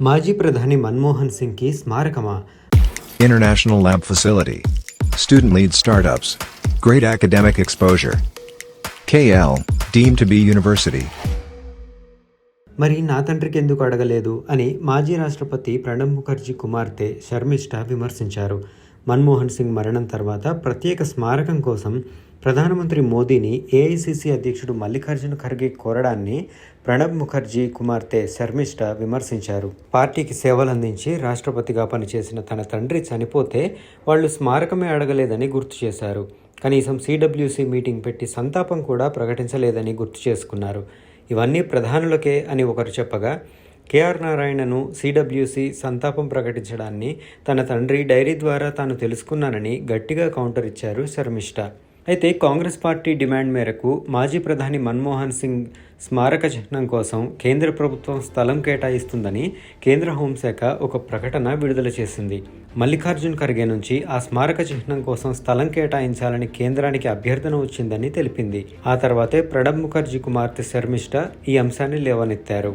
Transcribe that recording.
మాజీ ప్రధాని మన్మోహన్ సింగ్కి స్మారకమా international lab facility student lead startups great academic exposure K L deemed to be university మరి నా తండ్రికి ఎందుకు అడగలేదు అని మాజీ రాష్ట్రపతి ప్రణబ్ ముఖర్జీ కుమార్తె శర్మిష్ట విమర్శించారు. మన్మోహన్ సింగ్ మరణం తర్వాత ప్రత్యేక స్మారకం కోసం ప్రధానమంత్రి మోదీని ఏఐసిసి అధ్యక్షుడు మల్లికార్జున ఖర్గే కోరడాన్ని ప్రణబ్ ముఖర్జీ కుమార్తె శర్మిష్ఠ విమర్శించారు. పార్టీకి సేవలందించి రాష్ట్రపతిగా పనిచేసిన తన తండ్రి చనిపోతే వాళ్ళు స్మారకమే అడగలేదని గుర్తు చేశారు. కనీసం సిడబ్ల్యూసి మీటింగ్ పెట్టి సంతాపం కూడా ప్రకటించలేదని గుర్తు చేసుకున్నారు. ఇవన్నీ ప్రధానులకే అని ఒకరు చెప్పగా కేఆర్ నారాయణను సిడబ్ల్యూసి సంతాపం ప్రకటించడాన్ని తన తండ్రి డైరీ ద్వారా తాను తెలుసుకున్నానని గట్టిగా కౌంటర్ ఇచ్చారు శర్మిష్ఠ అయితే కాంగ్రెస్ పార్టీ డిమాండ్ మేరకు మాజీ ప్రధాని మన్మోహన్ సింగ్ స్మారక చిహ్నం కోసం కేంద్ర ప్రభుత్వం స్థలం కేటాయిస్తుందని కేంద్ర హోంశాఖ ఒక ప్రకటన విడుదల చేసింది. మల్లికార్జున్ ఖర్గే నుంచి ఆ స్మారక చిహ్నం కోసం స్థలం కేటాయించాలని కేంద్రానికి అభ్యర్థన వచ్చిందని తెలిపింది. ఆ తర్వాతే ప్రణబ్ ముఖర్జీ కుమార్తె శర్మిష్ఠ ఈ అంశాన్ని లేవనెత్తారు.